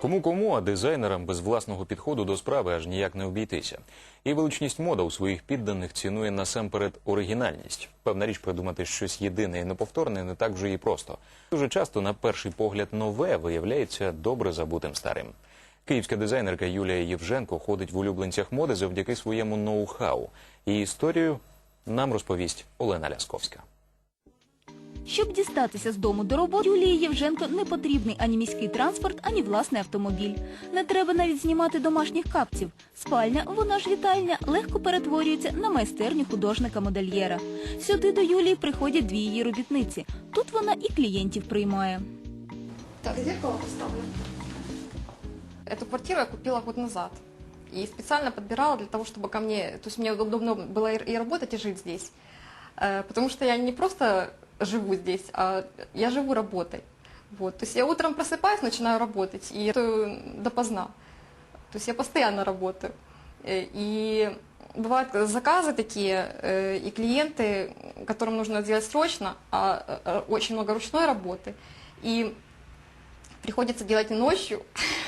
Кому кому, а дизайнерам без власного підходу до справи аж ніяк не обійтися. І величність мода у своїх підданих цінує насамперед оригінальність. Певна річ придумати щось єдине і неповторне не так вже і просто. Дуже часто, на перший погляд, нове виявляється добре забутим старим. Київська дизайнерка Юлія Євженко ходить в улюбленцях моди завдяки своєму ноу-хау. Її історію нам розповість Олена Лясковська. Щоб дістатися з дому до роботи, Юлії Євженко не потрібний ані міський транспорт, ані власний автомобіль. Не треба навіть знімати домашніх капців. Спальня, вона ж вітальня, легко перетворюється на майстерню художника-модельєра. Сюди до Юлії приходять дві її робітниці. Тут вона і клієнтів приймає. Так, зеркало поставлю. Эту квартиру я купила год назад. И специально подбирала для того, чтобы ко мне... То есть мне удобно было и и работать, и жить здесь. Э, Потому что я не просто живу здесь, а я живу работой. Вот. То есть я утром просыпаюсь, начинаю работать, и это допоздна. То есть я постоянно работаю. Э, И бывают заказы такие, э, и клиенты, которым нужно сделать срочно, а э, очень много ручной работы. И приходится делать и ночью.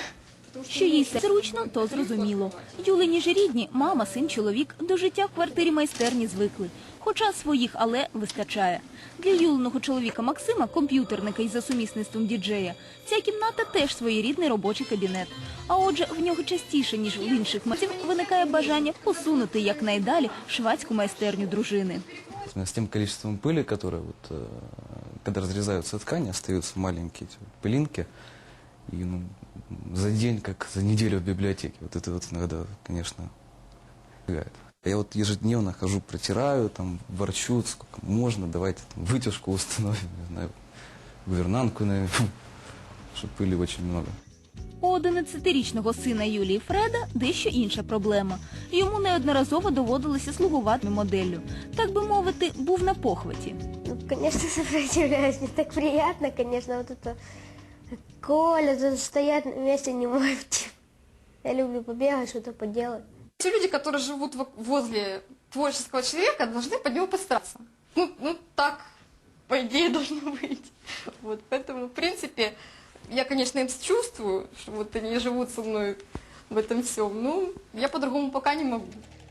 Що їй все зручно, то зрозуміло. Юлині ж рідні, мама, син, чоловік до життя в квартирі майстерні звикли. Хоча своїх але вистачає. Для юленого чоловіка Максима, комп'ютерника із за сумісництвом діджея, ця кімната теж своєрідний робочий кабінет. А отже, в нього частіше, ніж в інших митців, виникає бажання посунути якнайдалі швадську майстерню дружини. С тем количеством пыли, которое вот, э, когда разрезаются ткани, остаются и ну, за день, как за неделю в библиотеке. Вот это вот иногда, конечно, пугает. Я вот ежедневно хожу, протираю, там, ворчу, сколько можно, давайте там, вытяжку установим, не знаю, гувернантку, наверное, что пыли очень много. У 11-річного сина Юлії Фреда дещо інша проблема. Йому неодноразово доводилося слугувати моделлю. Так би мовити, був на похваті. Ну, конечно, сопротивляюсь. Не так приятно, конечно, вот это Коля, тут стоят на месте не могут. Я люблю побегать, что-то поделать. Те люди, которые живут во- возле творческого человека, должны под него постараться. Ну, ну так, по идее, должно быть. Вот, поэтому, в принципе, я, конечно, им сочувствую, что вот они живут со мной в этом всем. Ну, я по-другому пока не могу.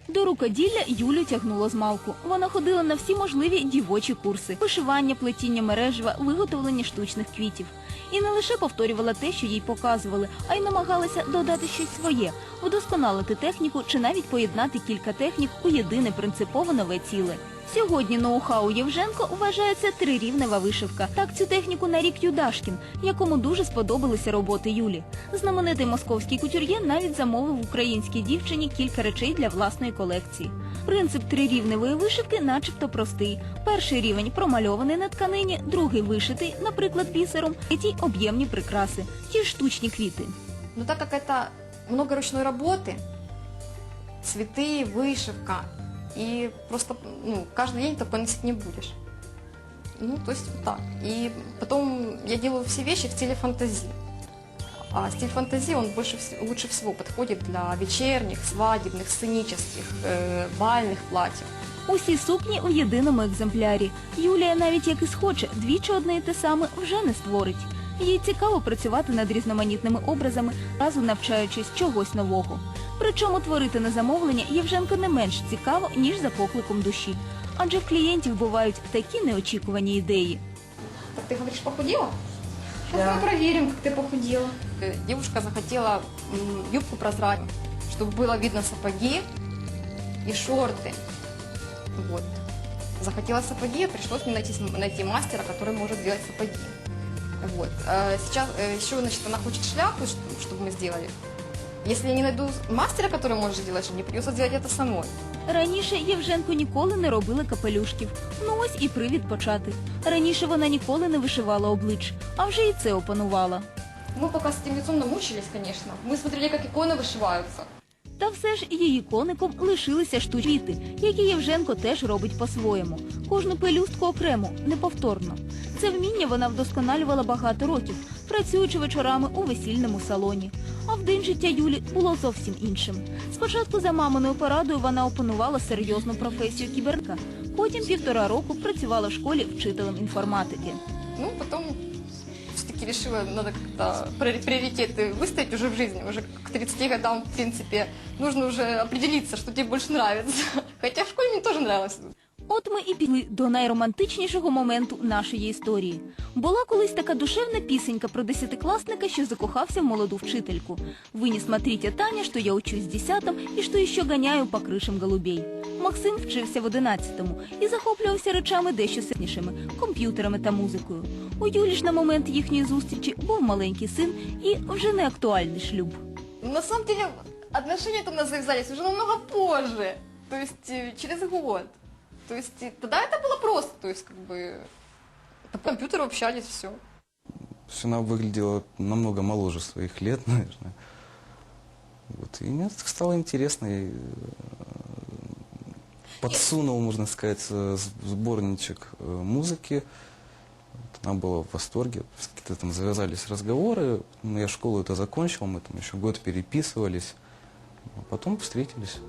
До рукоділля Юлю тягнуло з малку. Вона ходила на всі можливі дівочі курси: вишивання, плетіння мережева, виготовлення штучних квітів. І не лише повторювала те, що їй показували, а й намагалася додати щось своє, вдосконалити техніку чи навіть поєднати кілька технік у єдине принципово нове ціле. Сьогодні ноу-хау Євженко вважається трирівнева вишивка. Так цю техніку нарік Юдашкін, якому дуже сподобалися роботи Юлі. Знаменитий московський кутюр'є навіть замовив українській дівчині кілька речей для власної колекції. Принцип трирівневої вишивки начебто простий. Перший рівень промальований на тканині, другий вишитий, наприклад, бісером, третій об'ємні прикраси, ті ж штучні квіти. Но так как это много ручной работы, цветы, вышивка, и просто ну, каждый день такое носить не будешь. Ну, то есть вот так. И потом я делаю все вещи в стиле фантазии. А стиль фантазии, он больше, вс- лучше всего подходит для вечерних, свадебных, сценических, э, бальных платьев. Усі сукні у єдиному екземплярі. Юлія, навіть як і схоче, двічі одне і те саме вже не створить. Їй цікаво працювати над різноманітними образами, разом навчаючись чогось нового. Причому творити на замовлення Євженко не менш цікаво, ніж за покликом душі. Адже в клієнтів бувають такі неочікувані ідеї. Так ты говоришь, похудела? Сейчас мы проверим, как ты похудела. Э, Девушка захотела м, юбку прозрачную, чтобы было видно сапоги и шорты. Вот. Захотела сапоги, пришлось мне найти, см- найти мастера, который может делать сапоги. Вот. Э, Сейчас э, еще, значит, она хочет шляпу, ш- чтобы мы сделали. Если я не найду мастера, который может сделать, мне придется сделать это самой. Раніше Євженко ніколи не робила капелюшків. Ну ось і привід почати. Раніше вона ніколи не вишивала облич, а вже і це опанувала. Мы пока с этим лицом намучились, конечно. Мы смотрели, как иконы вышиваются. Та все ж її коником лишилися штучні квіти, які Євженко теж робить по-своєму. Кожну пелюстку окремо, неповторно. Це вміння вона вдосконалювала багато років, працюючи вечорами у весільному салоні. А в день життя Юлі було зовсім іншим. Спочатку за маминою порадою вона опанувала серйозну професію кіберника. Потім півтора року працювала в школі вчителем інформатики. Ну, потом все-таки решила, надо как-то приори- приоритеты выставить уже в жизни. Уже к 30 годам, в принципе, нужно уже определиться, что тебе больше нравится. Хотя в школе мне тоже нравилось. От ми і пішли до найромантичнішого моменту нашої історії. Була колись така душевна пісенька про десятикласника, що закохався в молоду вчительку. Вы не смотрите, Таня, що я учусь десятом і що ще ганяю по кришам голубей. Максим вчився в одинадцятому і захоплювався речами дещо сильнішими – комп'ютерами та музикою. У Юлі ж на момент їхньої зустрічі був маленький син і вже не актуальний шлюб. На самом у нас завязались уже намного позже. То э, через год. То есть тогда это было просто. То есть как бы по компьютеру общались, все. Есть она выглядела намного моложе своих лет, наверное. Вот. И мне стало интересно. И, э, подсунул, можно сказать, э, сборничек э, музыки. Она была в восторге. Какие-то там завязались разговоры. Ну, я школу это закончил, мы там еще год переписывались. А потом встретились.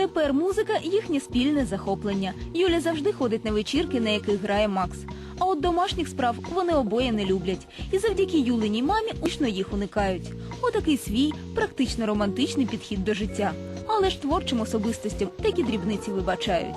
Тепер музика їхнє спільне захоплення. Юля завжди ходить на вечірки, на яких грає Макс. А от домашніх справ вони обоє не люблять. І завдяки Юлиній мамі учно їх уникають. Отакий свій практично романтичний підхід до життя. Але ж творчим особистостям такі дрібниці вибачають.